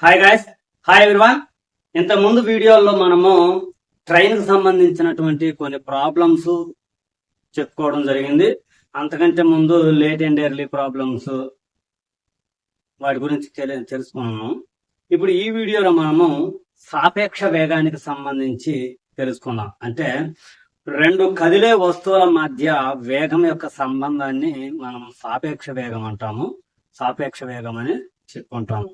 Hi guys hi everyone ఇంత ముందు వీడియోల్లో మనము ట్రైన్కి సంబంధించినటువంటి కొన్ని ప్రాబ్లమ్స్ చెప్పుకోవడం జరిగింది. అంతకంటే ముందు లేట్ అండ్ ఎర్లీ ప్రాబ్లమ్స్ వాటి గురించి తెలుసుకున్నాము. ఇప్పుడు ఈ వీడియోలో మనము సాపేక్ష వేగానికి సంబంధించి తెలుసుకుందాం. అంటే రెండు కదిలే వస్తువుల మధ్య వేగం యొక్క సంబంధాన్ని మనం సాపేక్ష వేగం అంటాము. సాపేక్ష వేగం అని చెప్పుకుంటాము.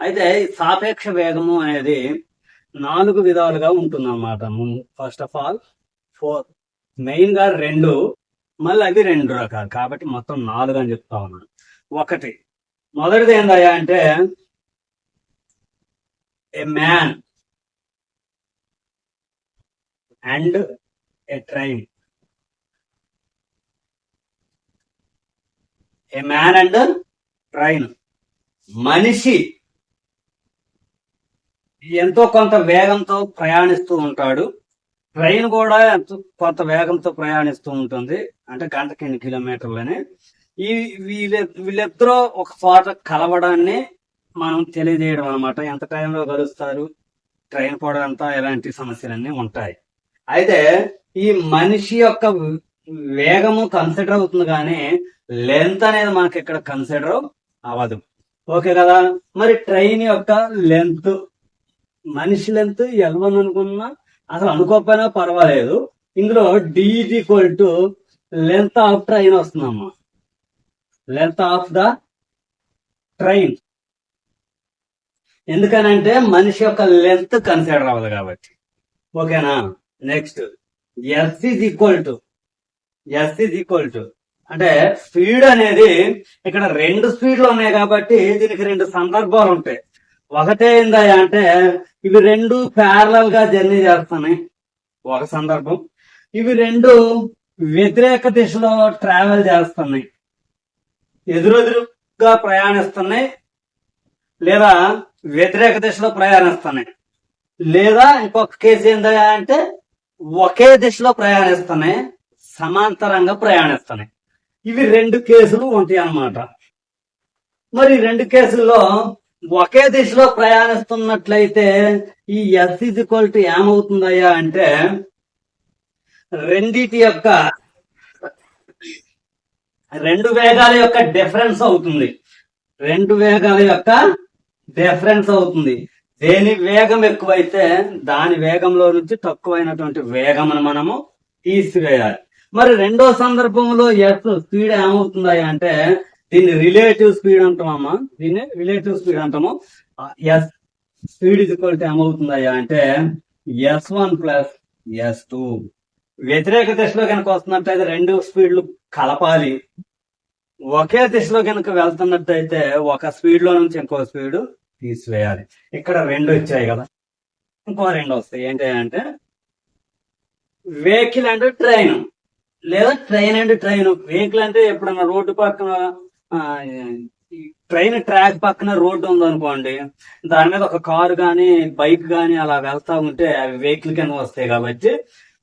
అయితే సాపేక్ష వేగము అనేది నాలుగు విధాలుగా ఉంటుంది అనమాట ఫస్ట్ ఆఫ్ ఆల్ ఫోర్ మెయిన్గా రెండు మళ్ళీ అవి రెండు రకాలు. కాబట్టి మొత్తం నాలుగు అని చెప్తా ఉన్నాను. ఒకటి మొదటిది ఏందయ్యా అంటే a man and a train a man and train మనిషి ఎంతో కొంత వేగంతో ప్రయాణిస్తూ ఉంటాడు. ట్రైన్ కూడా ఎంతో కొంత వేగంతో ప్రయాణిస్తూ ఉంటుంది. అంటే గంటకి ఎన్ని కిలోమీటర్లని. ఈ వీళ్ళ వీళ్ళిద్దరూ ఒక చోట కలవడాన్ని మనం తెలియజేయడం అనమాట ఎంత టైంలో కలుస్తారు ట్రైన్ కూడా అంతా ఇలాంటి సమస్యలన్నీ ఉంటాయి. అయితే ఈ మనిషి యొక్క వేగము కన్సిడర్ అవుతుంది కానీ లెంత్ అనేది మనకి ఇక్కడ కన్సిడర్ అవ్వదు. ఓకే కదా? మరి ట్రైన్ యొక్క లెంత్ మనిషి లెంత్ అనుకున్నా అసలు అనుకోకపోయినా పర్వాలేదు. ఇందులో D equal to length of train వస్తుందమ్మా. లెంత్ ఆఫ్ ద ట్రైన్ ఎందుకనంటే మనిషి యొక్క లెంత్ కన్సిడర్ అవ్వదు కాబట్టి. ఓకేనా? Next S is equal to S is equal to అంటే స్పీడ్ అనేది ఇక్కడ రెండు స్పీడ్లు ఉన్నాయి కాబట్టి దీనికి రెండు సందర్భాలు ఉంటాయి. ఒకటే ఏందా అంటే ఇవి రెండు ప్యారలల్గా జర్నీ చేస్తున్నాయి. ఒక సందర్భం. ఇవి రెండు వ్యతిరేక దిశలో ట్రావెల్ చేస్తున్నాయి. ఎదురెదురుగా ప్రయాణిస్తున్నాయి లేదా వ్యతిరేక దిశలో ప్రయాణిస్తున్నాయి. లేదా ఇంకొక కేసు ఏందయ్యా అంటే ఒకే దిశలో ప్రయాణిస్తున్నాయి సమాంతరంగా ప్రయాణిస్తున్నాయి. ఇవి రెండు కేసులు ఉంటాయి అన్నమాట మరి రెండు కేసుల్లో ఒకే దిశలో ప్రయాణిస్తున్నట్లయితే ఈ ఎస్ ఇజ్ ఈక్వల్ టు ఏమవుతుందయ్యా అంటే రెండిటి యొక్క రెండు వేగాల యొక్క డిఫరెన్స్ అవుతుంది. రెండు వేగాల యొక్క డిఫరెన్స్ అవుతుంది. దేని వేగం ఎక్కువైతే దాని వేగంలో నుంచి తక్కువైనటువంటి వేగమును మనము తీసివేయాలి. మరి రెండో సందర్భంలో ఎస్ స్పీడ్ ఏమవుతుందా అంటే దీన్ని రిలేటివ్ స్పీడ్ అంటామమ్మా. దీన్ని రిలేటివ్ స్పీడ్ అంటాము. S speed is equal to ఏమవుతుందయ్యా అంటే S one plus S two వ్యతిరేక దిశలో కనుక వస్తున్నట్టయితే రెండు స్పీడ్లు కలపాలి. ఒకే దిశలో కనుక వెళ్తున్నట్టయితే ఒక స్పీడ్లో నుంచి ఇంకో స్పీడ్ తీసివేయాలి. ఇక్కడ రెండు వచ్చాయి కదా. ఇంకో రెండు వస్తాయి. ఏంటి అంటే వెహికల్ అండ్ ట్రైన్ లేదా ట్రైన్ అండ్ ట్రైన్ వెహికల్ అంటే ఎప్పుడన్నా రోడ్డు పక్కన ట్రైన్ ట్రాక్ పక్కన రోడ్డు ఉందనుకోండి దాని మీద ఒక కారు కానీ బైక్ కానీ అలా వెళ్తా ఉంటే అవి వెహికల్ కింద వస్తాయి కాబట్టి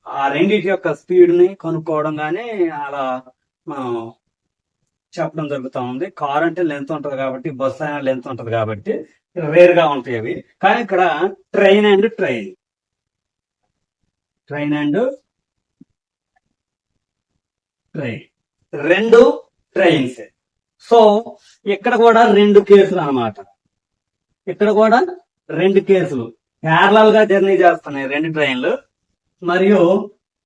ఆ రెండింటి యొక్క స్పీడ్ని కనుక్కోవడం కానీ అలా మనం చెప్పడం జరుగుతూ ఉంది. కార్ అంటే లెంత్ ఉంటది కాబట్టి బస్సు అయినా లెంత్ ఉంటది కాబట్టి రేర్గా ఉంటాయి అవి. కానీ ఇక్కడ train and train. Train and train. రెండు ట్రైన్స్. సో ఇక్కడ కూడా రెండు కేసులు అన్నమాట. ఇక్కడ కూడా రెండు కేసులు. ప్యారలల్గా జర్నీ చేస్తున్నాయి రెండు ట్రైన్లు. మరియు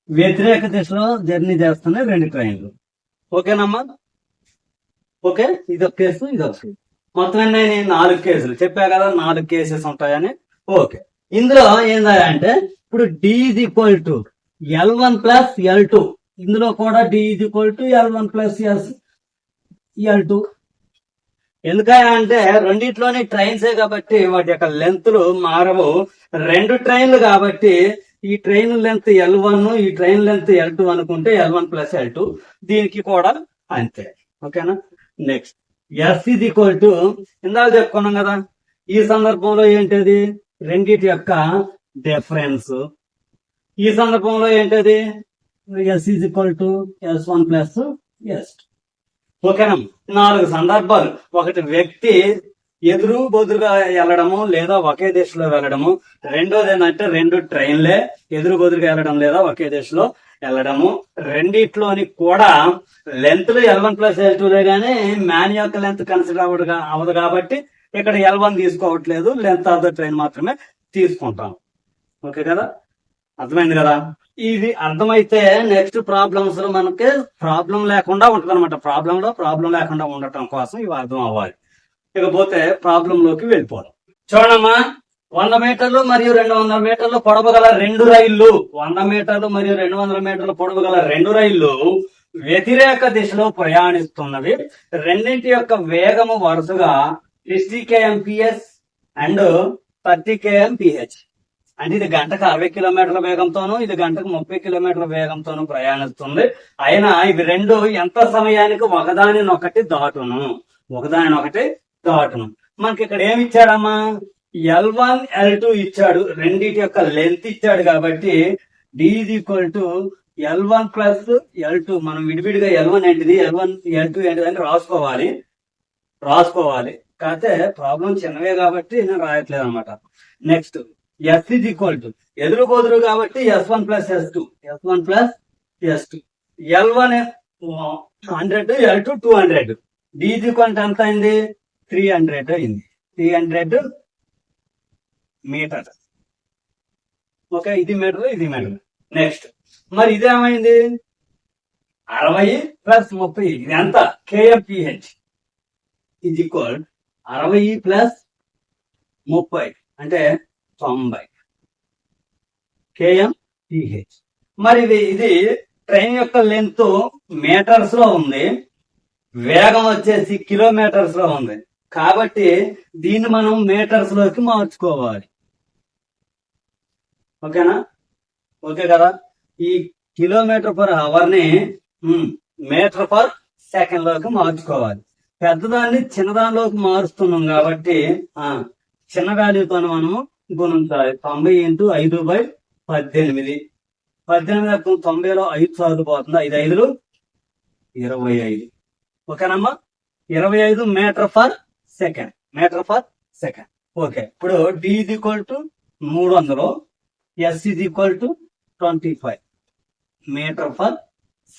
వ్యతిరేక దిశలో జర్నీ చేస్తున్నాయి రెండు ట్రైన్లు. ఓకేనమ్మా? ఓకే ఇదొక కేసు ఇదొక కేసు. మొత్తం అన్నీ నాలుగు కేసులు. చెప్పా కదా నాలుగు కేసెస్ ఉంటాయని. ఓకే. ఇందులో ఏందా అంటే ఇప్పుడు D is equal to L one plus L two ఇందులో కూడా D is equal to L one plus S L two ఎందుకంటే రెండిట్లోని ట్రైన్సే కాబట్టి వాటి యొక్క లెంత్లు మారవు. రెండు ట్రైన్లు కాబట్టి ఈ ట్రైన్ లెంత్ ఎల్ వన్ ఈ ట్రైన్ లెంత్ ఎల్ టూ అనుకుంటే L one plus L two దీనికి కూడా అంతే. ఓకేనా? నెక్స్ట్ ఎస్ ఇది ఈక్వల్ టు ఇందాక చెప్పుకున్నాం కదా. ఈ సందర్భంలో ఏంటది? రెండిటి యొక్క డిఫరెన్స్ ఈ సందర్భంలో ఏంటది? S is equal to S one plus S ఓకేనా నాలుగు సందర్భాలు. ఒకటి వ్యక్తి ఎదురు బొదురుగా వెళ్ళడము లేదా ఒకే దిశలో వెళ్ళడము. రెండోది ఏంటంటే రెండు ట్రైన్లే ఎదురు బొదురుగా వెళ్ళడం లేదా ఒకే దిశలో వెళ్ళడము. రెండిట్లోని కూడా length L one plus L టూలే గానీ మ్యాన్ యొక్క లెంత్ కన్సిడర్ అవ్వదు అవ్వదు కాబట్టి ఇక్కడ ఎల్ వన్ తీసుకోవట్లేదు. లెంత్ ఆఫ్ ద ట్రైన్ మాత్రమే తీసుకుంటాం. ఓకే కదా? అర్థమైంది కదా? ఇది అర్థమైతే నెక్స్ట్ ప్రాబ్లమ్స్లో మనకి ప్రాబ్లం లేకుండా ఉంటుంది అనమాట ప్రాబ్లం లో ప్రాబ్లం లేకుండా ఉండటం కోసం ఇవి అర్థం అవ్వాలి. ఇకపోతే ప్రాబ్లం లోకి వెళ్ళిపోవడం చూడమ్మా వంద మీటర్లు మరియు రెండు వందల మీటర్లు పొడవు గల రెండు రైళ్ళు వంద మీటర్లు మరియు రెండు వందల మీటర్ల పొడవు గల రెండు రైళ్ళు వ్యతిరేక దిశలో ప్రయాణిస్తున్నవి. రెండింటి యొక్క వేగము వరుసగా sixty KMPS and thirty KMPH అంటే ఇది గంటకు అరవై కిలోమీటర్ల వేగంతోనూ ఇది గంటకు ముప్పై కిలోమీటర్ల వేగంతోనూ ప్రయాణిస్తుంది. అయినా ఇవి రెండు ఎంత సమయానికి ఒకదానినొకటి దాటును. ఒకదానినొకటి దాటును. మనకి ఇక్కడ ఏమి ఇచ్చాడమ్మా? ఎల్ వన్ ఎల్ టూ ఇచ్చాడు. రెండింటి యొక్క లెంత్ ఇచ్చాడు కాబట్టి D is equal to L one plus L two మనం విడివిడిగా ఎల్ వన్ ఏంటిది? ఎల్ వన్ ఎల్ టూ ఏంటిది అని రాసుకోవాలి. రాసుకోవాలి. కాకపోతే ప్రాబ్లం చిన్నవే కాబట్టి నేను రాయట్లేదు అనమాట next S is equal to ఎదురు కుదురు కాబట్టి S one plus S two S one plus S two L one hundred L two two hundred D is equal ఎంత అయింది? త్రీ హండ్రెడ్ అయింది. త్రీ హండ్రెడ్ మీటర్ ఓకే ఇది metre ఇది metre next మరి ఇదేమైంది అరవై ప్లస్ ముప్పై. ఇది ఎంత? కేఎంపిహెచ్ ఇది ఈక్వల్ అరవై ప్లస్ ముప్పై. అంటే తొంభై. కేఎం పిహెచ్ మరి ఇది ఇది ట్రైన్ యొక్క లెంత్ మీటర్స్లో ఉంది. వేగం వచ్చేసి కిలోమీటర్స్లో ఉంది. కాబట్టి దీన్ని మనం మీటర్స్లోకి మార్చుకోవాలి. ఓకేనా? ఓకే కదా? ఈ కిలోమీటర్ పర్ అవర్ని మీటర్ పర్ సెకండ్లోకి మార్చుకోవాలి. పెద్దదాన్ని చిన్నదానిలోకి మారుస్తున్నాం కాబట్టి ఆ చిన్న వాల్యూతో మనము గుణం కాదు తొంభై ఇంటూ ఐదు బై పద్దెనిమిది పద్దెనిమిది అర్థం తొంభైలో ఐదు సార్లు పోతుంది. ఐదు ఐదులు ఇరవై ఐదు. ఓకేనమ్మా? ఇరవై ఐదు metre per second. Metre per second. Okay. ఇప్పుడు డి ఇది ఈక్వల్ టు మూడు వందలు. ఎస్ ఇది equal to twenty five metre per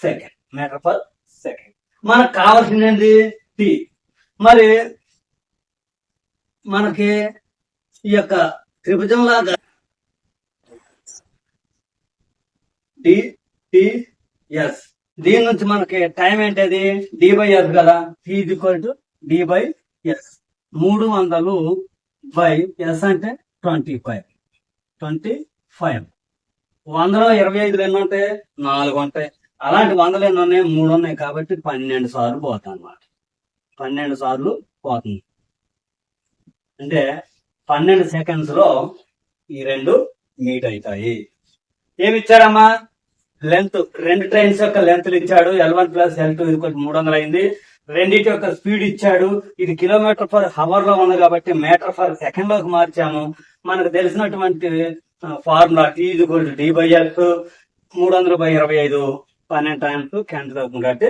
second. Metre per second. మనకు కావాల్సింది టీ మరి మనకి ఈ యొక్క త్రిభుజం డిటిఎస్ డి టి ఎస్ దీని నుంచి మనకి టైం ఏంటది? డి బై ఎస్ కదా. T equal to D by S మూడు వందలు బై ఎస్ అంటే ట్వంటీ ఫైవ్ ట్వంటీ ఫైవ్ వందలో ఇరవై ఐదులు ఎన్ని ఉంటాయి? నాలుగు ఉంటాయి. అలాంటి వందలు ఎన్ని ఉన్నాయి? మూడు ఉన్నాయి కాబట్టి పన్నెండు సార్లు పోతాయి అన్నమాట. పన్నెండు సార్లు పోతుంది. అంటే పన్నెండు సెకండ్స్లో ఈ రెండు మీట్ అవుతాయి ఏమి ఇచ్చాడమ్మా లెంత్ రెండు ట్రైన్స్ యొక్క లెంత్ ఇచ్చాడు. L one plus L two మూడు వందలు అయింది. రెండింటి యొక్క స్పీడ్ ఇచ్చాడు. ఇది కిలోమీటర్ పర్ హవర్లో ఉంది కాబట్టి మీటర్ పర్ సెకండ్లోకి మార్చాము. మనకు తెలిసినటువంటి formula T equal D by L మూడు వందలు బై ఇరవై ఐదు. పన్నెండు టైమ్స్ క్యాన్సిల్ అవుతుంది కాబట్టి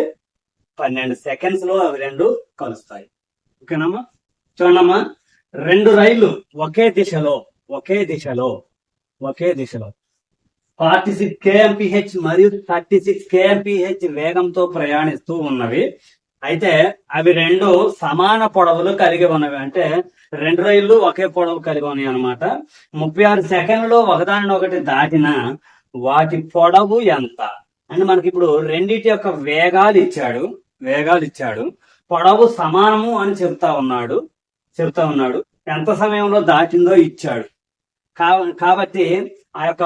పన్నెండు సెకండ్స్లో అవి రెండు కలుస్తాయి. ఓకేనమ్మా చూడమ్మా రెండు రైళ్ళు ఒకే దిశలో ఒకే దిశలో ఒకే దిశలో. ఫార్టీ సిక్స్ కేఎంపిహెచ్ మరియు థర్టీ సిక్స్ కేఎంపిహెచ్ వేగంతో ప్రయాణిస్తూ ఉన్నవి. అయితే అవి రెండు సమాన పొడవులు కలిగి ఉన్నవి. అంటే రెండు రైళ్ళు ఒకే పొడవు కలిగి ఉన్నాయి అనమాట ముప్పై ఆరు సెకండ్లు ఒకదానిని ఒకటి దాటిన వాటి పొడవు ఎంత? అంటే మనకి ఇప్పుడు రెండింటి యొక్క వేగాలు ఇచ్చాడు వేగాలు ఇచ్చాడు. పొడవు సమానము అని చెప్తా ఉన్నాడు. చెప్తా ఉన్నాడు. ఎంత సమయంలో దాటిందో ఇచ్చాడు. కా- కాబట్టి ఆ యొక్క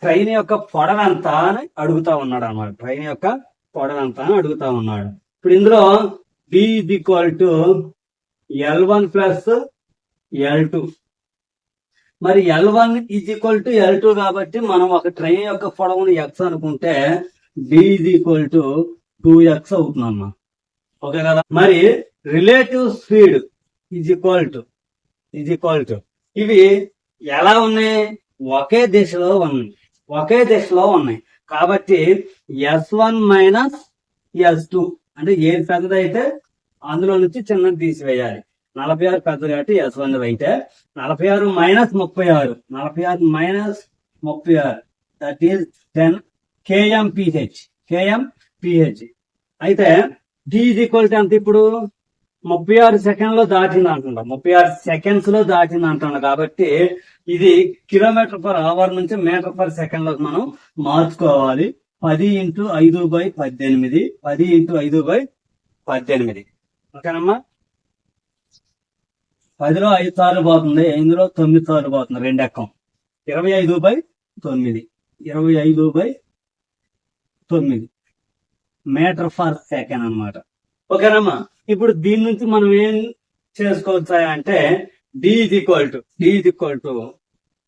ట్రైన్ యొక్క పొడవెంత అని అడుగుతా ఉన్నాడు అనమాట ట్రైన్ యొక్క పొడవెంత అని అడుగుతా ఉన్నాడు. ఇప్పుడు ఇందులో బి ఇది equal to L one plus L two మరి L one is equal to L two కాబట్టి మనం ఒక ట్రైన్ యొక్క పొడవును ఎక్స్ అనుకుంటే B is equal to two X అవుతుందమ్మా. ఓకే కదా? మరి relative speed is equal to is equal to ఇవి ఎలా ఉన్నాయి? ఒకే దిశలో ఉన్నాయి. ఒకే దిశలో ఉన్నాయి. కాబట్టి S one minus S two అంటే ఏది పెద్దదైతే అందులో నుంచి చిన్నది తీసివేయాలి. నలభై ఆరు పెద్దది కాబట్టి ఎస్ వన్ అయితే నలభై ఆరు మైనస్ ముప్పై ఆరు. నలభై ఆరు మైనస్ ముప్పై ఆరు. That is ten KMPH KMPH అయితే డి ఈజ్ ఈక్వల్ టు ఎంత ఇప్పుడు? ముప్పై ఆరు సెకండ్లో దాటింది అంటుండ ముప్పై ఆరు సెకండ్స్లో దాటింది అంటున్నాం కాబట్టి ఇది కిలోమీటర్ పర్ అవర్ నుంచి మీటర్ పర్ సెకండ్లో మనం మార్చుకోవాలి. పది ఇంటూ ఐదు బై పద్దెనిమిది. పది ఇంటూ ఐదు బై పద్దెనిమిది. ఓకేనమ్మా? పదిలో ఐదు సార్లు పోతుంది. ఎనిమిదిలో తొమ్మిది సార్లు పోతుంది. రెండు ఎక్కం. ఇరవై ఐదు బై తొమ్మిది. ఇరవై ఐదు బై తొమ్మిది. మీటర్ ఫర్ సెకండ్ అన్నమాట. ఓకేనమ్మా? ఇప్పుడు దీని నుంచి మనం ఏం చేసుకోవచ్చాయంటే D is equal to D is equal to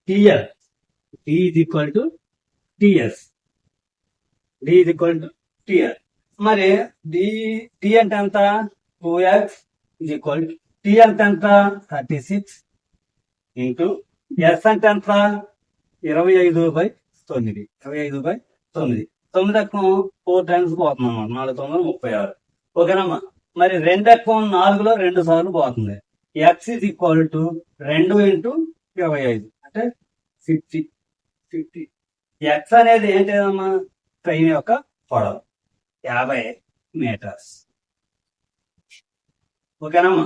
TS D is equal to TS D is equal to TS మరి డి టి అంటే ఎంత? Two X is equal to T అంటే ఎంత? థర్టీ సిక్స్ ఇంటూ ఎస్ అంటే ఎంత? ఇరవై ఐదు by తొమ్మిది. ఇరవై ఐదు బై తొమ్మిది. తొమ్మిది ఎక్కం ఫోర్ టైమ్స్ పోతుంది అన్నమాట నాలుగు తొమ్మిది ముప్పై ఆరు. ఓకేనమ్మా మరి రెండు ఎక్కం నాలుగులో రెండు సార్లు పోతుంది. ఎక్స్ ఇస్ ఈక్వల్ టు రెండు ఇంటూ ఇరవై ఐదు. అంటే ఫిఫ్టీ ఫిఫ్టీ ఎక్స్ అనేది ఏంటిదమ్మా ట్రైన్ యొక్క పొడవు. యాభై మీటర్స్ ఓకేనమ్మా?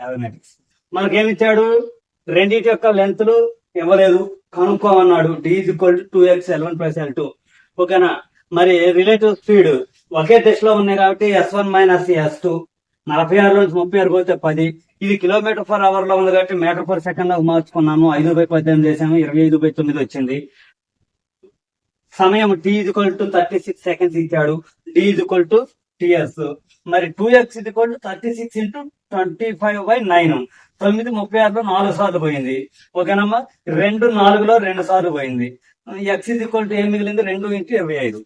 యాభై మీటర్స్ మనకేమిచ్చాడు రెండింటి యొక్క లెంత్లు ఇవ్వలేదు. కనుక్కోమన్నాడు. D equal to two X L one plus L two ఓకేనా? మరి రిలేటివ్ స్పీడ్ ఒకే దిశలో ఉన్నాయి కాబట్టి S one minus S two నలభై ఆరు నుంచి ముప్పై ఆరు పోతే పది. ఇది కిలోమీటర్ ఫర్ అవర్లో ఉంది కాబట్టి మీటర్ పర్ సెకండ్లో మార్చుకున్నాము. ఐదు బై పద్దెనిమిది చేసాము ఇరవై ఐదు బై తొమ్మిది వచ్చింది. సమయం T equal to thirty six seconds ఇచ్చాడు. డి ఈక్వల్ టు టిఎస్ మరి two X equal to thirty six into twenty five by nine తొమ్మిది ముప్పై ఆరులో నాలుగు సార్లు పోయింది. ఓకేనమ్మా? రెండు నాలుగులో రెండు సార్లు పోయింది. ఎక్స్ ఈక్వల్ టు ఏం మిగిలింది? రెండు ఇంటూ ఇరవై ఐదు.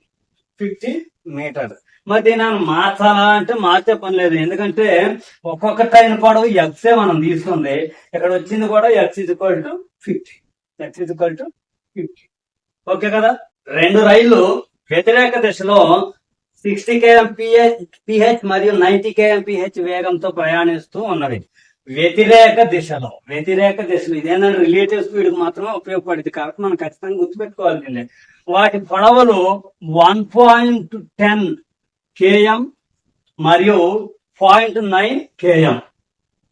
Fifty metre. మరి దీని మార్చాలా అంటే మార్చే పని లేదు. ఎందుకంటే ఒక్కొక్క ట్రైన్ పొడవు ఎక్సే మనం తీసుకుంది. ఇక్కడ వచ్చింది కూడా X equal to fifty X equal to fifty okay కదా? రెండు రైళ్ళు వ్యతిరేక దిశలో సిక్స్టీ కేఎం పిహెచ్ మరియు నైన్టీ కేఎం పిహెచ్ వేగంతో ప్రయాణిస్తూ ఉన్నది వ్యతిరేక దిశలో వ్యతిరేక దిశలో ఇదేంటంటే రిలేటివ్ స్పీడ్ మాత్రమే ఉపయోగపడింది కాబట్టి మనం ఖచ్చితంగా గుర్తుపెట్టుకోవాలి వాటి పొడవులు వన్ పాయింట్ టెన్ కేఎం మరియు పాయింట్ నైన్ కేఎం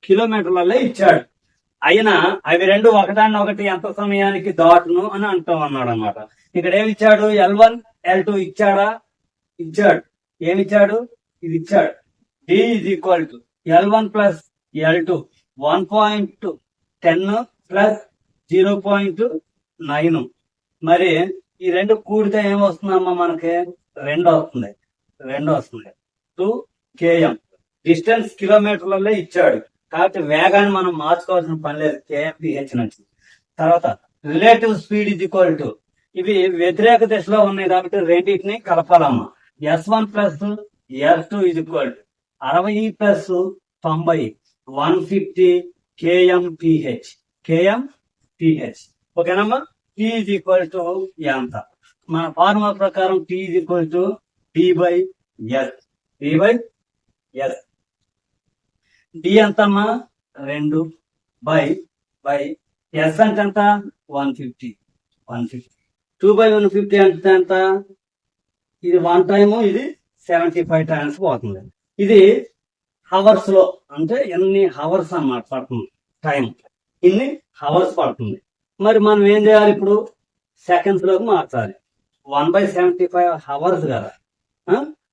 కిలోమీటర్లలో ఇచ్చాడు. అయినా అవి రెండు ఒకదాన్ని ఒకటి ఎంత సమయానికి దాటును అని అంటూ అన్నాడు అనమాట ఇక్కడ ఏమి ఇచ్చాడు? ఎల్ వన్ ఎల్ టూ ఇచ్చాడా? ఇచ్చాడు. ఏమి ఇచ్చాడు? ఇది ఇచ్చాడు. D is equal to L one plus L two one point ten plus zero point nine మరి ఈ రెండు కూడితే ఏమొస్తుందమ్మా మనకి? రెండు వస్తుంది. రెండు వస్తుంది. టూ కేఎం డిస్టెన్స్ కిలోమీటర్లలో ఇచ్చాడు. కాబట్టి వేగాన్ని మనం మార్చుకోవాల్సిన పని లేదు కేఎంపిహెచ్ నుంచి. తర్వాత రిలేటివ్ స్పీడ్ ఇది ఈక్వల్ టు ఇవి వ్యతిరేక దిశలో ఉన్నాయి కాబట్టి రెండింటిని కలపాలమ్మా. S one plus S two ఇది ఈక్వల్ అరవై ప్లస్ తొంభై. వన్ ఫిఫ్టీ కేఎంపిహెచ్ కేఎంపిహెచ్ ఓకేనమ్మా? పి ఈజ్ ఈక్వల్ టు ఎంత మన ఫార్ములా ప్రకారం T is equal to D by S D by S D ఎంతమ్మా? రెండు. బై బై ఎస్ అంటే ఎంత? One fifty. One fifty. Two by one fifty అంటే ఎంత? ఇది వన్ టైము ఇది సెవెంటీ ఫైవ్ టైమ్స్ పోతుంది ఇది హవర్స్లో అంటే ఎన్ని హవర్స్ అన్నమాట పడుతుంది టైం ఇన్ని హవర్స్ పడుతుంది. మరి మనం ఏం చేయాలి ఇప్పుడు? సెకండ్స్లోకి మార్చాలి. One by seventy five hours కదా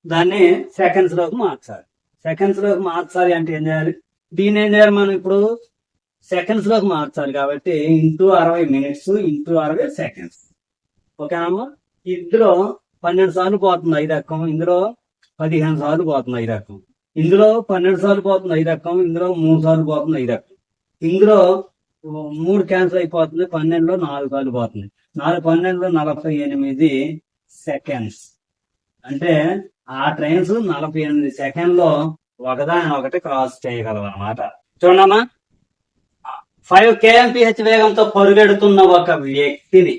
దాన్ని సెకండ్స్లోకి మార్చాలి. సెకండ్స్లోకి మార్చాలి అంటే ఏం చేయాలి? దీన్ని ఏం చేయాలి మనం ఇప్పుడు? సెకండ్స్లోకి మార్చాలి కాబట్టి ఇంటూ అరవై మినిట్స్ ఇంటూ అరవై సెకండ్స్ ఓకేనమ్మా ఇందులో పన్నెండు సార్లు పోతుంది ఐదు రకం ఇందులో పదిహేను సార్లు పోతుంది ఐదు రకం ఇందులో పన్నెండు సార్లు పోతుంది ఐదు రకం. ఇందులో మూడు సార్లు పోతుంది ఐదు రకం. ఇందులో మూడు క్యాన్సిల్ అయిపోతుంది పన్నెండులో నాలుగు సార్లు పోతుంది. నాలుగు పన్నెండులో నలభై ఎనిమిది సెకండ్స్. అంటే ఆ ట్రైన్స్ నలభై ఎనిమిది సెకండ్లో ఒకదాని ఒకటి క్రాస్ చేయగలవు అనమాట చూడమ్మా. ఫైవ్ కేఎంపిహెచ్ వేగంతో పరుగెడుతున్న ఒక వ్యక్తిని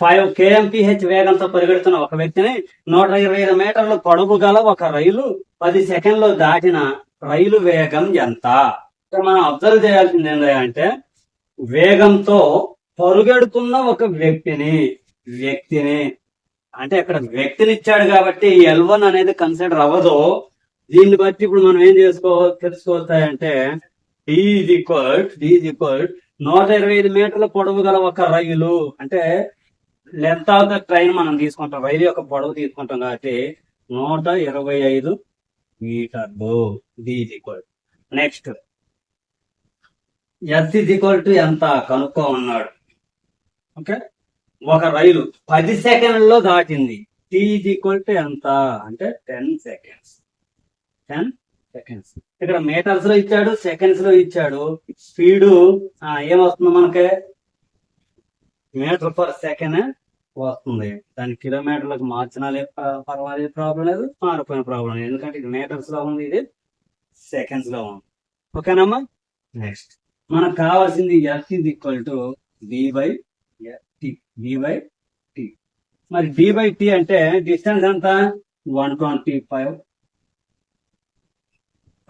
ఫైవ్ కేఎంపిహెచ్ వేగంతో పరిగెడుతున్న ఒక వ్యక్తిని నూట ఇరవై ఐదు మీటర్ల పొడవు గల ఒక రైలు పది సెకండ్లు దాటిన రైలు వేగం ఎంత? మనం అబ్జర్వ్ చేయాల్సింది ఏంటంటే వేగంతో పరుగెడుతున్న ఒక వ్యక్తిని వ్యక్తిని అంటే ఇక్కడ వ్యక్తిని ఇచ్చాడు కాబట్టి ఎల్ వన్ అనేది కన్సిడర్ అవ్వదు. దీన్ని బట్టి ఇప్పుడు మనం ఏం చేసుకో తెలుసుకోవచ్చాయంటే ఈజ్ ఈక్వల్ ఈజ్ ఈక్వల్ నూట ఇరవై ఐదు మీటర్ల పొడవు గల ఒక రైలు అంటే లెంత్ ఆఫ్ ద ట్రైన్ మనం తీసుకుంటాం రైలు యొక్క పొడవు తీసుకుంటాం కాబట్టి నూట ఇరవై ఐదు మీటర్లు is equal next S is ఎంత? కనుక్కో ఉన్నాడు ఓకే ఒక రైలు పది సెకండ్లో దాటింది. టీ ఈజ్ ఈక్వల్ టు ఎంత? అంటే టెన్ సెకండ్స్ టెన్ సెకండ్స్ ఇక్కడ మీటర్స్లో ఇచ్చాడు సెకండ్స్లో ఇచ్చాడు. స్పీడ్ ఏమొస్తుంది మనకి? మీటర్ పర్ సెకండ్ వస్తుంది. దాని కిలోమీటర్లకు మార్చినా పర్వాలేదు ప్రాబ్లం లేదు మారిపోయిన ప్రాబ్లం లేదు. ఎందుకంటే ఇది మీటర్స్లో ఉంది ఇది సెకండ్స్లో ఉంది. ఓకేనమ్మా? నెక్స్ట్. మనకు కావాల్సింది S is equal to D by T D by T మరి డి బై టి అంటే డిస్టెన్స్ ఎంత? One twenty five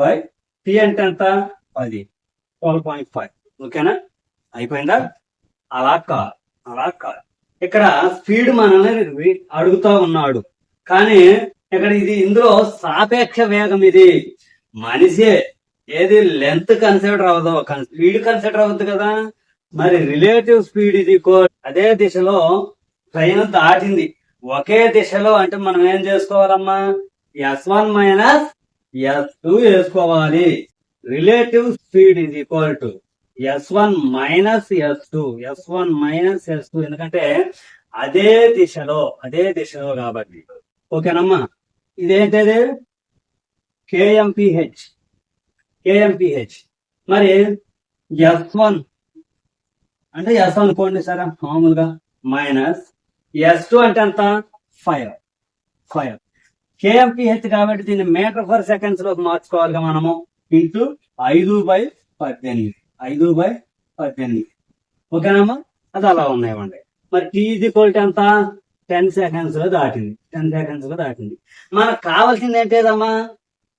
by T అంటే ఎంత? పది. ట్వెల్వ్ పాయింట్ ఫైవ్ ఓకేనా? అయిపోయిందా? అలా కాదు. అలా కాదు. ఇక్కడ స్పీడ్ మనల్ని అడుగుతా ఉన్నాడు. కానీ ఇక్కడ ఇది ఇందులో సాపేక్ష వేగం ఇది. మనిషే ఏది లెంత్ కన్సిడర్ అవ్వదు. స్పీడ్ కన్సిడర్ అవ్వద్దు కదా. మరి రిలేటివ్ స్పీడ్ ఇది అదే దిశలో ట్రైన్ దాటింది. ఒకే దిశలో అంటే మనం ఏం చేసుకోవాలమ్మా? S one minus S two వేసుకోవాలి. రిలేటివ్ స్పీడ్ ఇది equal to S one minus S two S one minus S two ఎందుకంటే అదే దిశలో అదే దిశలో కాబట్టి. ఓకేనమ్మా? ఇదేంటది? కేఎంపిహెచ్ కేఎంపిహెచ్ మరి ఎస్ వన్ అంటే ఎస్ వన్ అనుకోండి సరే మామూలుగా. మైనస్ ఎస్ టూ అంటే ఎంత? ఫైవ్ ఫైవ్ కేఎంపిహెచ్ కాబట్టి దీన్ని మీటర్ ఫర్ సెకండ్స్లోకి మార్చుకోవాలిగా మనము. ఇంటూ ఐదు బై పద్దెనిమిది. ఐదు బై పద్దెనిమిది. ఓకేనమ్మా అది అలా ఉన్నాయండి మరి టీజీ క్వాలిటీ అంతా ఎంత? టెన్ సెకండ్స్లో దాటింది. టెన్ సెకండ్స్లో దాటింది. మనకు కావాల్సింది ఏంటేదమ్మా?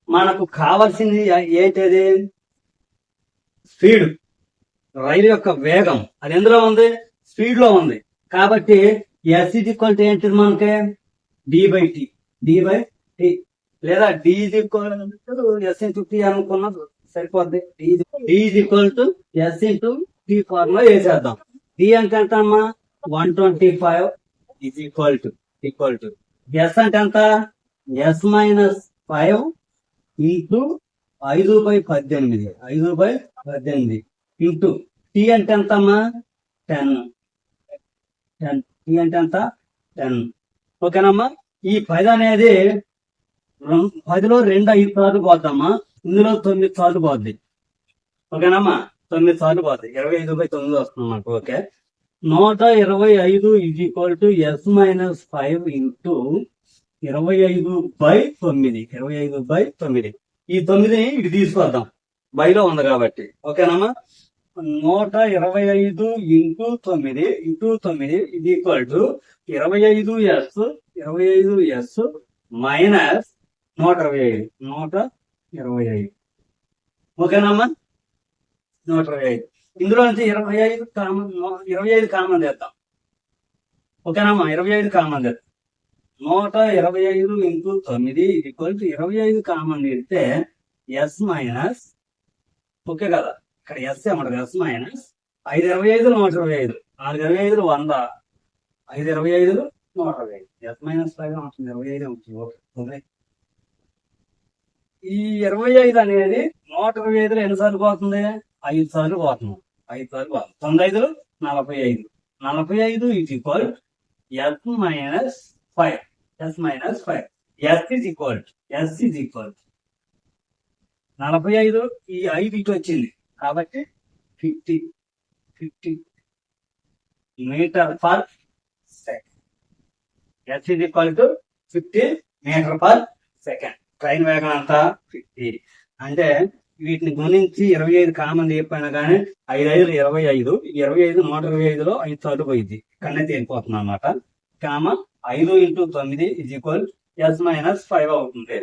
మనకు కావాల్సింది ఏంటది? స్పీడ్. రైలు యొక్క వేగం. అది ఎందులో ఉంది? స్పీడ్లో ఉంది. కాబట్టి ఎస్ ఇజ్ ఈక్వల్ టు ఏంటిది మనకి? D by T D by T లేదా D is equal S T అనుకున్నది సరిపోద్ది. D is equal to S into T ఫార్మ్లో వేసేద్దాం. డి అంటే ఎంత అమ్మా one twenty five is equal to equal to S అంటే ఎంత? ఎస్ మైనస్ ఫైవ్ ఇంటూ ఐదు బై పద్దెనిమిది. ఐదు బై పద్దెనిమిది ఇంటూ టీ అంటే ఎంత అమ్మా టెన్ టెన్ టీ అంటే ఎంత? టెన్ ఓకేనమ్మా ఈ పది అనేది పదిలో రెండు ఐదు సార్లు పోద్దమ్మా. ఇందులో తొమ్మిది సార్లు పోద్ది. ఓకేనమ్మా? తొమ్మిది సార్లు పోద్ది. ఇరవై ఐదు బై తొమ్మిది వస్తుంది మనకు. ఓకే. నూట ఇరవై ఐదు is equal to S minus five into ఇరవై ఐదు బై తొమ్మిది. ఇరవై ఐదు బై తొమ్మిది. ఈ తొమ్మిదిని ఇటు తీసుకొద్దాం. బైలో ఉంది కాబట్టి. ఓకేనమ్మా? నూట ఇరవై ఐదు ఇంటూ తొమ్మిది ఇంటూ తొమ్మిది ఇది ఈక్వల్ టు ఇరవై ఐదు ఎస్ ఇరవై ఐదు ఎస్ మైనస్ నూట ఇరవై ఐదు. నూట ఇరవై ఐదు. ఓకేనమ్మా? నూట ఇరవై ఐదు. ఇందులో నుంచి ఇరవై ఐదు కామన్ ఇరవై ఐదు కామన్ చేద్దాం ఓకేనమ్మా? ఇరవై ఐదు కామన్ చేద్దాం నూట ఇరవై ఐదు ఇంటూ తొమ్మిది ఈక్వల్ టు ఇరవై ఐదు కామన్ చేస్తే ఎస్ మైనస్ ఓకే కదా? ఇక్కడ ఎస్ ఏమంటారు ఎస్ మైనస్ ఐదు ఇరవై ఐదు నూట ఇరవై ఐదు. నాలుగు ఇరవై ఐదు వంద. ఐదు ఇరవై ఐదు నూట ఇరవై ఐదు. ఎస్ మైనస్ లాగా ఉంటుంది. ఇరవై ఐదు ఉంటుంది. ఓకే. ఓకే. ఈ ఇరవై ఐదు అనేది నూట ఇరవై ఐదులో ఎన్నిసార్లు పోతుంది? ఐదు సార్లు పోతుంది. ఐదు సార్లు పోతుంది. తొమ్మిది ఐదు నలభై ఐదు. నలభై ఐదు is equal S minus five S minus five S is equal S is equal నలభై ఐదు ఈ ఐదు ఇటు వచ్చింది. కాబట్టి fifty fifty metre per second S is equal to fifty metre per second train వేగం అంతా ఫిఫ్టీ అంటే వీటిని గుణించి ఇరవై ఐదు కామన్ చెప్పినా కానీ ఐదు ఐదు ఇరవై ఐదు. ఇరవై ఐదు నూట ఇరవై ఐదులో ఐదు సార్లు పోయింది కన్నా తేలిపోతుంది అనమాట కామ ఐదు ఇంటూ తొమ్మిది ఇది ఈక్వల్ ఎస్ మైనస్ ఫైవ్ అవుతుంది.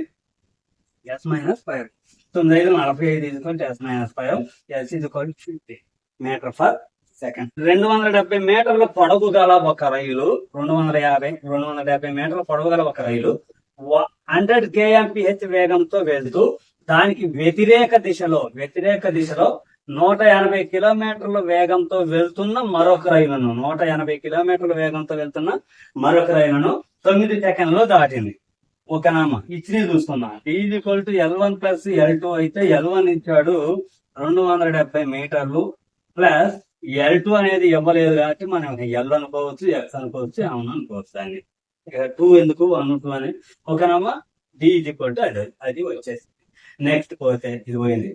ఎస్ మైనస్ ఫైవ్ తొమ్మిది ఐదు నలభై ఐదు equal S minus five S equal fifty metre per second రెండు వందల డెబ్బై మీటర్ల పొడవు గల ఒక రైలు. రెండు వందల యాభై రెండు వందల డెబ్బై మీటర్ల పొడవు గల ఒక రైలు. హండ్రెడ్ కేఎంపిహెచ్ వేగంతో వెళ్తూ దానికి వ్యతిరేక దిశలో వ్యతిరేక దిశలో నూట ఎనభై కిలోమీటర్ల వేగంతో వెళ్తున్న మరొక రైలును నూట ఎనభై కిలోమీటర్ల వేగంతో వెళ్తున్న మరొక రైలును తొమ్మిది సెకండ్లో దాటింది. ఒక నామ ఇచ్చి చూసుకున్నా equal to L one plus L two అయితే ఎల్ వన్ ఇచ్చాడు రెండు వందల డెబ్బై మీటర్లు ప్లస్ ఎల్ టూ అనేది ఇవ్వలేదు కాబట్టి మనం ఎల్ అనుకోవచ్చు ఎక్స్ అనుకోవచ్చు అవును అనుకోవచ్చు దాన్ని. టూ ఎందుకు వన్ టూ అని. ఒక డి ఇది ఈక్వల్ టు అది అది వచ్చేసి నెక్స్ట్ పోతే ఇది పోయింది.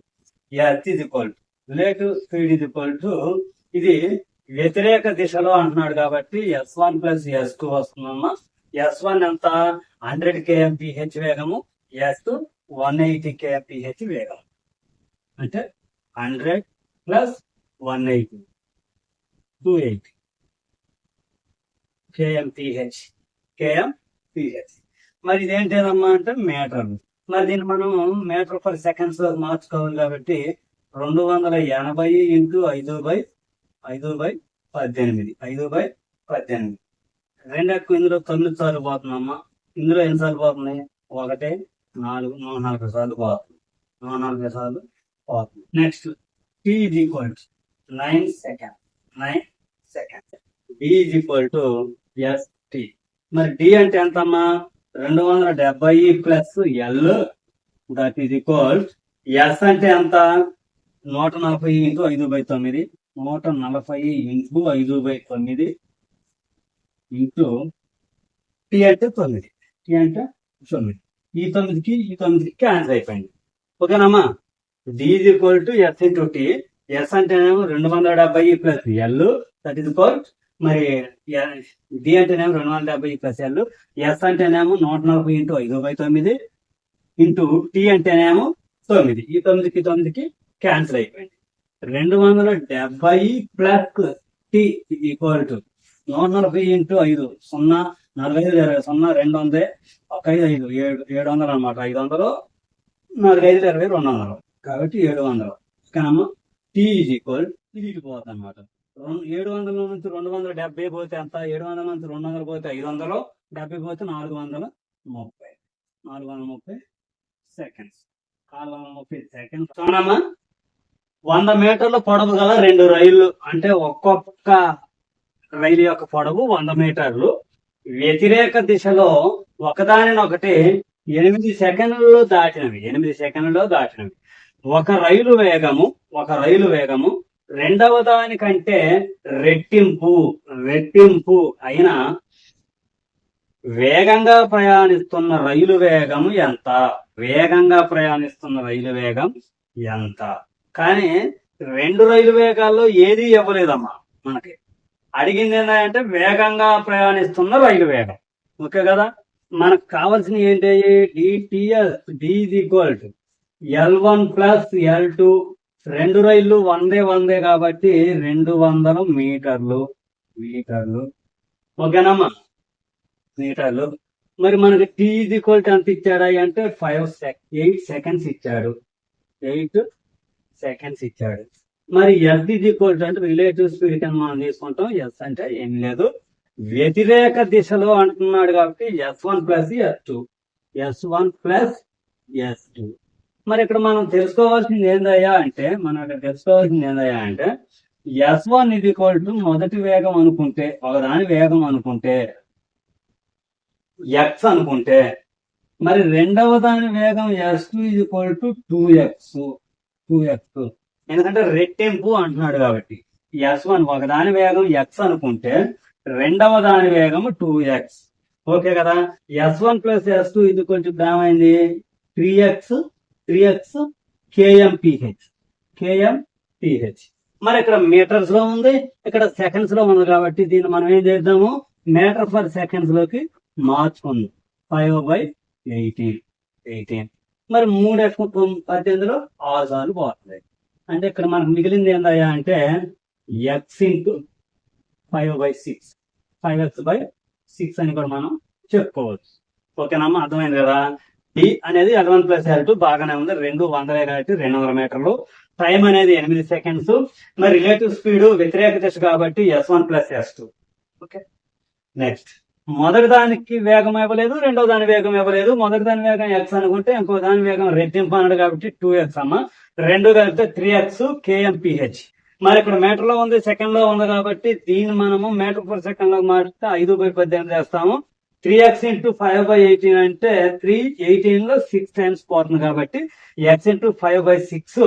ఎస్ ఇది equal to relative speed is equal to ఇది వ్యతిరేక దిశలో అంటున్నాడు కాబట్టి S one plus S two వస్తుందమ్మా. ఎస్ వన్ ఎంత? హండ్రెడ్ కేఎంపిహెచ్ వేగము. S two one eighty KMPH వేగం. అంటే hundred plus one eighty two eighty KMPH KMPH మరి ఇదేంటేనమ్మా అంటే మీటర్. మరి దీన్ని మనం మీటర్ పర్ సెకండ్స్లో మార్చుకోవాలి కాబట్టి రెండు వందల ఎనభై ఇంటూ ఐదు బై ఐదు బై పద్దెనిమిది. ఐదు బై పద్దెనిమిది. రెండక్కు ఇందులో తొమ్మిది సార్లు పోతుందమ్మా ఇందులో ఎన్ని సార్లు పోతున్నాయి? ఒకటి నాలుగు నూట నలభై సార్లు పోతుంది నూట నలభై సార్లు పోతుంది next T is equal to nine second nine second D is equal to S T మరి డి అంటే ఎంతమ్మా? రెండు వందల డెబ్బై plus L that is equal S అంటే ఎంత? నూట నలభై ఇంటూ ఐదు బై తొమ్మిది. నూట నలభై ఇంటూ ఐదు బై తొమ్మిది ఇంటూ టీ అంటే తొమ్మిది. టీ అంటే తొమ్మిది. ఈ తొమ్మిదికి ఈ తొమ్మిదికి క్యాన్సిల్ అయిపోయింది. ఓకేనమ్మా? D is equal to S into T S అంటే రెండు వందల డెబ్బై plus L that is equal మరి డి అంటేనేమో రెండు వందల డెబ్బై ప్లస్ ఎస్ అంటేనేమో నూట నలభై ఇంటూ ఐదు బై తొమ్మిది ఇంటూ టీ అంటేనేమో తొమ్మిది. ఈ తొమ్మిదికి తొమ్మిదికి క్యాన్సిల్ అయిపోయింది. రెండు వందల డెబ్బై ప్లస్ టీ ఈక్వల్ టు నూట నలభై ఇంటూ ఐదు సున్నా నలభై ఐదు ఇరవై సున్నా రెండు వందల ఒక ఐదు ఐదు ఏడు ఏడు వందలు అనమాట ఐదు వందలు నాలుగు ఐదు ఇరవై రెండు వందలు. కాబట్టి ఏడు వందలు. కానీ టీ ఈజ్ ఈక్వల్ తిరిగిపోతుంది అనమాట ఏడు వందల నుంచి రెండు వందల డెబ్బై పోతే ఎంత? ఏడు వందల నుంచి రెండు వందలు పోతే ఐదు వందలు డెబ్బై పోతే నాలుగు వందల ముప్పై. నాలుగు వందల ముప్పై సెకండ్స్ నాలుగు వందల ముప్పై సెకండ్స్ చూడమ్మా వంద మీటర్ల పొడవు గల రెండు రైళ్ళు అంటే ఒక్కొక్క రైలు యొక్క పొడవు వంద మీటర్లు. వ్యతిరేక దిశలో ఒకదానినొకటి ఎనిమిది సెకండ్లలో దాటినవి ఎనిమిది సెకండ్లలో దాటినవి. ఒక రైలు వేగము ఒక రైలు వేగము రెండవ దానికంటే రెట్టింపు రెట్టింపు అయిన వేగంగా ప్రయాణిస్తున్న రైలు వేగం ఎంత? వేగంగా ప్రయాణిస్తున్న రైలు వేగం ఎంత? కానీ రెండు రైలు వేగాల్లో ఏది ఇవ్వలేదమ్మా మనకి. అడిగింది ఏంటంటే వేగంగా ప్రయాణిస్తున్న రైలు వేగం. ఓకే కదా? మనకు కావాల్సిన ఏంటి? DTS D equal to L one plus L two రెండు రైళ్ళు వందే వందే కాబట్టి రెండు వందల మీటర్లు మీటర్లు. ఓకేనమ్మా? మీటర్లు. మరి మనకి టీ ఈక్వల్ ఎంత ఇచ్చాడా? అంటే ఫైవ్ సెక్ ఎయిట్ సెకండ్స్ ఇచ్చాడు. ఎయిట్ సెకండ్స్ ఇచ్చాడు. మరి ఎస్ ఈక్వల్ అంటే రిలేటివ్ స్పీడ్ కింద మనం తీసుకుంటాం. ఎస్ అంటే ఏం లేదు. వ్యతిరేక దిశలో అంటున్నాడు కాబట్టి S one plus S two S one plus S two మరి ఇక్కడ మనం తెలుసుకోవాల్సింది ఏందయ్యా అంటే మనం ఇక్కడ తెలుసుకోవాల్సింది ఏందయ్యా అంటే ఎస్ వన్ ఇది ఈక్వల్ టు మొదటి వేగం అనుకుంటే ఒకదాని వేగం అనుకుంటే ఎక్స్ అనుకుంటే మరి రెండవ దాని వేగం ఎస్ టూ ఇది equal to two X two X ఎందుకంటే రెట్టింపు అంటున్నాడు కాబట్టి ఎస్ వన్ ఒకదాని వేగం ఎక్స్ అనుకుంటే రెండవ దాని వేగం టూ ఎక్స్ ఓకే కదా? S one plus S two ఇది కొంచెం ఏమైంది? Three X three X KMPH KMPH మరి ఇక్కడ మీటర్స్లో ఉంది ఇక్కడ సెకండ్స్లో ఉంది కాబట్టి దీన్ని మనం ఏం చేద్దాము? మీటర్ పర్ సెకండ్స్లోకి మార్చుకుందాం. Five by eighteen. ఎయిటీన్. మరి మూడు ఎక్స్ పద్దెనిమిదిలో ఆరు సార్లు పోతుంది అంటే ఇక్కడ మనకు మిగిలింది ఏందయ్యా అంటే X into five by six. Five X by six అని కూడా మనం చెప్పుకోవచ్చు. ఓకేనమ్మా అర్థమైంది కదా? డి అనేది L one plus L two బాగానే ఉంది. రెండు వందలే కాబట్టి రెండు వందల మీటర్లు. టైం అనేది ఎనిమిది సెకండ్స్. మరి రిలేటివ్ స్పీడ్ వ్యతిరేక దిశ కాబట్టి S one plus S two. Okay. Next. మొదటి దానికి వేగం ఇవ్వలేదు రెండో దాని వేగం ఇవ్వలేదు. మొదటి దాని వేగం ఎక్స్ అనుకుంటే ఇంకో దాని వేగం రెట్టింపు అన్నాడు కాబట్టి టూ ఎక్స్ అమ్మ. రెండు కలిపితే త్రీ ఎక్స్ కేఎంపిహెచ్ మరి ఇక్కడ మీటర్లో ఉంది సెకండ్లో ఉంది కాబట్టి దీన్ని మనము మీటర్ పర్ సెకండ్లో మారిస్తే ఐదు బై పద్దెనిమిది చేస్తాము three X into five by eighteen అంటే త్రీ ఎయిటీన్లో సిక్స్ టైమ్స్ పోతుంది కాబట్టి X into five by six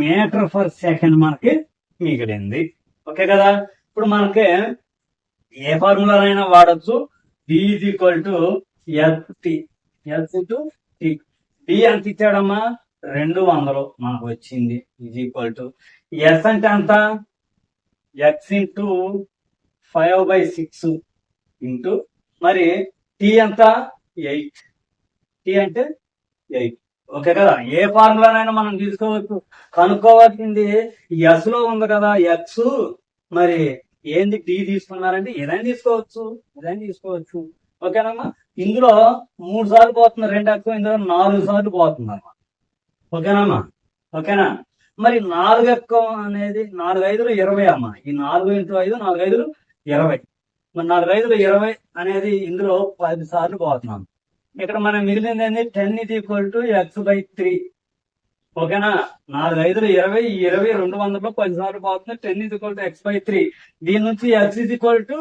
metre per second మనకి మిగిలింది. ఓకే కదా? ఇప్పుడు మనకి ఏ ఫార్ములా అయినా వాడచ్చు. D is equal to L T L into T D ఎంత ఇచ్చాడమ్మా? రెండు వందలు మనకు వచ్చింది. ఈజ్ ఈక్వల్ టు ఎస్ అంటే ఎంత? X into five by six into మరి టీ ఎంత? ఎయిట్ టీ అంటే ఎయిట్ ఓకే కదా? ఏ ఫార్ములానైనా మనం తీసుకోవచ్చు. కనుక్కోవాల్సింది ఎస్లో ఉంది కదా ఎక్స్ మరి ఏంది టీ తీసుకున్నారంటే ఏదైనా తీసుకోవచ్చు? ఏదైనా తీసుకోవచ్చు? ఓకేనమ్మా ఇందులో మూడు సార్లు పోతుంది. రెండు ఎక్కువ ఇందులో నాలుగు సార్లు పోతుంది అమ్మా. ఓకేనమ్మా ఓకేనా మరి నాలుగు ఎక్కువ అనేది నాలుగు ఐదులు ఇరవై అమ్మా. ఈ నాలుగు ఇంటూ ఐదు నాలుగు ఐదులు ఇరవై. మరి నాలుగు ఐదులు ఇరవై అనేది ఇందులో పది సార్లు పోతున్నాం. ఇక్కడ మనం మిగిలింది ఏంది టెన్ ఇది equal to X by three ఓకేనా? నాలుగు ఐదులు ఇరవై ఇరవై రెండు వందలు పది సార్లు పోతుంది టెన్ ఇది equal to X by three దీని నుంచి ఎక్స్ ఇది ఈక్వల్ టు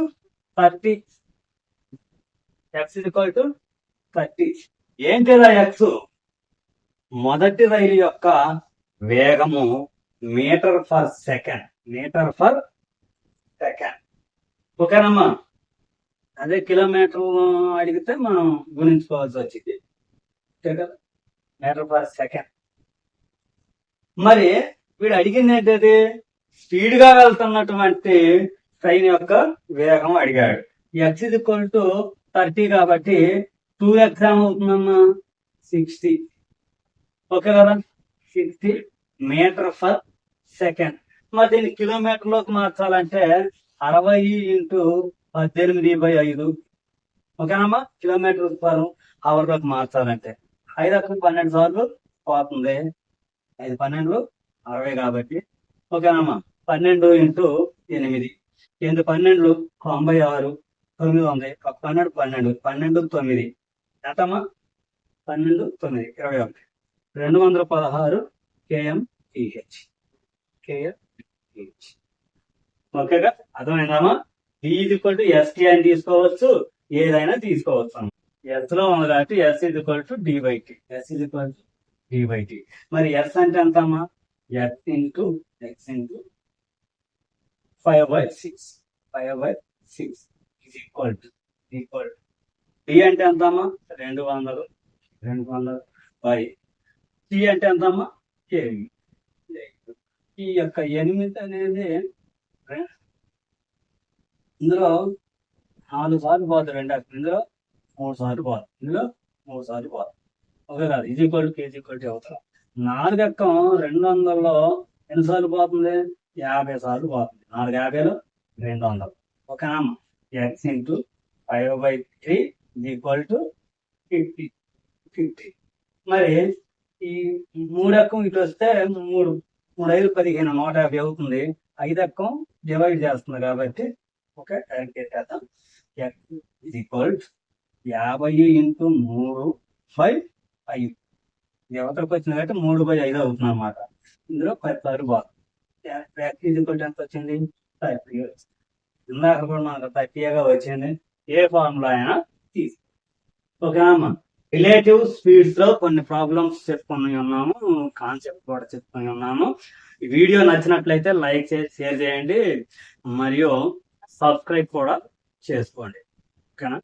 థర్టీ ఎక్స్ ఇది ఈక్వల్ టు థర్టీ ఏంటిదా ఎక్స్ మొదటి రైలు యొక్క వేగము metre per second metre per second ఓకేనమ్మా అదే కిలోమీటర్ అడిగితే మనం గుణించుకోవాల్సి వచ్చింది. కదా మీటర్ పర్ సెకండ్. మరి వీడు అడిగింది ఏంటది? స్పీడ్గా వెళ్తున్నటువంటి ట్రైన్ యొక్క వేగం అడిగాడు. ఎక్స్ ఇది ఈక్వల్ టు థర్టీ కాబట్టి టూ ఎక్స్ ఏమవుతుందమ్మా సిక్స్టీ ఓకే కదా? సిక్స్టీ మీటర్ ఫర్ సెకండ్ మరి దీన్ని కిలోమీటర్లోకి మార్చాలంటే అరవై ఇంటూ పద్దెనిమిది బై ఐదు. ఓకేనమ్మా? కిలోమీటర్ పర్ అవర్లోకి మార్చాలంటే. ఐదు అక్కడ పన్నెండు సార్లు పోతుంది. ఐదు పన్నెండు అరవై కాబట్టి. ఓకేనమ్మా? పన్నెండు ఇంటూ ఎనిమిది. ఎనిమిది పన్నెండు తొంభై ఆరు తొమ్మిది ఉంది. ఒక పన్నెండు పన్నెండు. పన్నెండు తొమ్మిది. ఎంతమ్మా? పన్నెండు తొమ్మిది. ఇరవై ఒకటి. రెండు వందల పదహారు కేఎం ఈహెచ్ కేఎం ఈహెచ్ ఓకేగా? అర్థమైందమ్మా? ఈజ్ ఈక్వల్ టు ఎస్టీ అని తీసుకోవచ్చు. ఏదైనా తీసుకోవచ్చు ఎస్లో ఉంది కాబట్టి S is equal to D by T S is equal to D by T మరి ఎస్ అంటే ఎంత అమ్మా S into X into five by six five by six is equal to equal D అంటే ఎంత అమ్మా రెండు వందలు. రెండు వందలు బై టీ అంటే ఎంత అమ్మా కేవీ ఈ యొక్క ఎనిమిది అనేది ఇందులో నాలుగు సార్లు పోతుంది రెండు అక్కడ ఇందులో మూడు సార్లు పోతుంది ఇందులో మూడు సార్లు పోదు ఓకే కాదు. ఇది ఈక్వల్ కేజీ ఈక్వల్ అవుతాం నాలుగు ఎక్కం రెండు వందల్లో ఎన్నిసార్లు పోతుంది? యాభై సార్లు పోతుంది. నాలుగు యాభైలో రెండు వందలు. ఓకేనా X into five by three equal to fifty fifty మరి ఈ మూడు ఎక్కం ఇటు వస్తే మూడు. మూడు ఐదు పదిహేను. నూట యాభై అవుతుంది. ఐదు ఎక్కం డివైడ్ చేస్తుంది కాబట్టి ఒక క్యాలిక్యులేట్ చేద్దాం ఇది ఈక్వల్ యాభై ఇంటూ మూడు బై ఐదు. యువతకు వచ్చింది కాబట్టి మూడు బై ఐదు అవుతుంది అనమాట ఇందులో పది సార్లు బాగా ఈక్వల్ ఎంత వచ్చింది? థర్టీ. ఇందాక కూడా మనకు థర్టీగా వచ్చింది. ఏ ఫార్ములా అయినా తీసి ఓకేనమ్మా రిలేటివ్ స్పీడ్స్లో కొన్ని ప్రాబ్లమ్స్ చెప్పుకుని ఉన్నాము కాన్సెప్ట్ కూడా చెప్పుకుని ఉన్నాము. వీడియో నచ్చినట్లయితే లైక్ చేసి షేర్ చేయండి. మరియు సబ్స్క్రైబ్ కూడా చేసుకోండి. ఓకేనా?